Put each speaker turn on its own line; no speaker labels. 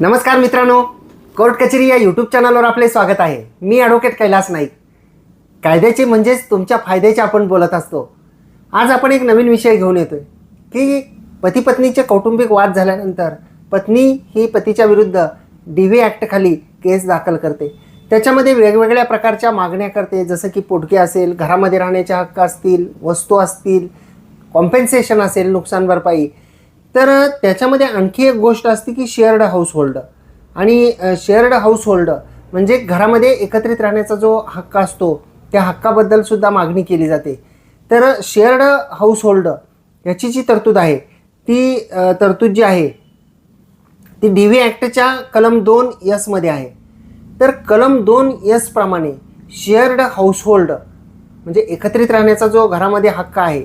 नमस्कार मित्रांनो कोर्ट कचेरी या यूट्यूब चॅनलवर आपले स्वागत आहे. मी ॲडव्होकेट कैलास नाईक. कायद्याचे म्हणजेच तुमच्या फायद्याचे आपण बोलत असतो. आज आपण एक नवीन विषय घेऊन येतोय की पती पत्नीचे कौटुंबिक वाद झाल्यानंतर पत्नी ही पतीच्या विरुद्ध डी व्ही ॲक्टखाली केस दाखल करते. त्याच्यामध्ये वेगवेगळ्या प्रकारच्या मागण्या करते जसं की पोटके असेल घरामध्ये राहण्याचे हक्क असतील वस्तू असतील कॉम्पेन्सेशन असेल नुकसान भरपाई तर त्याच्यामध्ये आणखी एक गोष्ट असते की शेअर्ड हाऊसहोल्ड आणि शेअर्ड हाऊसहोल्ड म्हणजे घरामध्ये एकत्रित राहण्याचा जो हक्क असतो त्या हक्काबद्दल सुद्धा मागणी केली जाते. तर शेअर्ड हाऊसहोल्ड याची जी तरतूद आहे ती तरतूद जी आहे ती डी व्ही ॲक्टच्या कलम दोन यसमध्ये आहे. तर कलम दोन यस प्रमाणे शेअर्ड हाऊसहोल्ड म्हणजे एकत्रित राहण्याचा जो घरामध्ये हक्क आहे